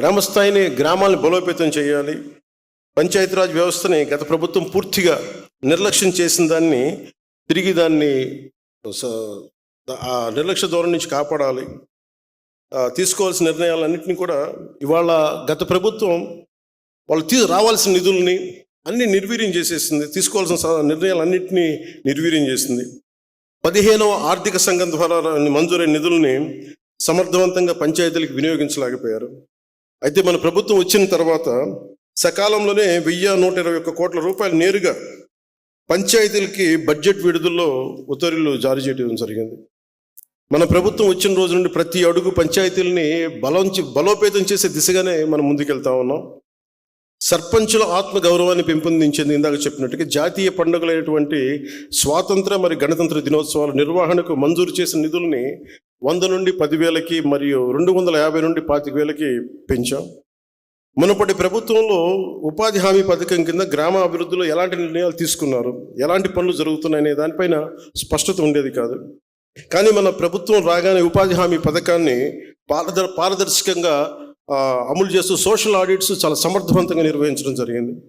గ్రామస్థాయిని గ్రామాలను బలోపేతం చేయాలి. పంచాయతీరాజ్ వ్యవస్థని గత ప్రభుత్వం పూర్తిగా నిర్లక్ష్యం చేసిన దాన్ని తిరిగి దాన్ని స- ఆ నిర్లక్ష్య ధోరణి నుంచి కాపాడాలి. తీసుకోవాల్సిన నిర్ణయాలన్నింటినీ కూడా ఇవాళ గత ప్రభుత్వం వాళ్ళు తీ రావాల్సిన నిధుల్ని అన్ని నిర్వీర్యం చేసేసింది. తీసుకోవాల్సిన స- నిర్ణయాలన్నింటినీ నిర్వీర్యం చేసింది. పదిహేనవ ఆర్థిక సంఘం ద్వారా మంజూరైన నిధుల్ని సమర్థవంతంగా పంచాయతీలకు వినియోగించలేకపోయారు. అయితే మన ప్రభుత్వం వచ్చిన తర్వాత సకాలంలోనే వెయ్యి నూట ఇరవై ఒక్క కోట్ల రూపాయలు నేరుగా పంచాయతీలకి బడ్జెట్ విడుదలలో ఉత్తర్వులు జారీ చేయడం జరిగింది. మన ప్రభుత్వం వచ్చిన రోజు నుండి ప్రతి అడుగు పంచాయతీలని బలం బలోపేతం చేసే దిశగానే మనం ముందుకెళ్తా ఉన్నాం. సర్పంచుల ఆత్మ గౌరవాన్ని పెంపొందించింది ఇందాక చెప్పినట్టుగా జాతీయ పండుగలైనటువంటి స్వాతంత్ర మరి గణతంత్ర దినోత్సవాల నిర్వహణకు మంజూరు చేసిన నిధుల్ని వంద నుండి పదివేలకి మరియు రెండు వందల యాభై నుండి పాతిక వేలకి పెంచాం. మునుపటి ప్రభుత్వంలో ఉపాధి హామీ పథకం కింద గ్రామ అభివృద్ధిలో ఎలాంటి నిర్ణయాలు తీసుకున్నారు? ఎలాంటి పనులు జరుగుతున్నాయనే దానిపైన స్పష్టత ఉండేది కాదు. కానీ మన ప్రభుత్వం రాగానే ఉపాధి హామీ పథకాన్ని పారదర్ పారదర్శకంగా అమలు చేస్తూ సోషల్ ఆడిట్స్ చాలా సమర్థవంతంగా నిర్వహించడం జరిగింది.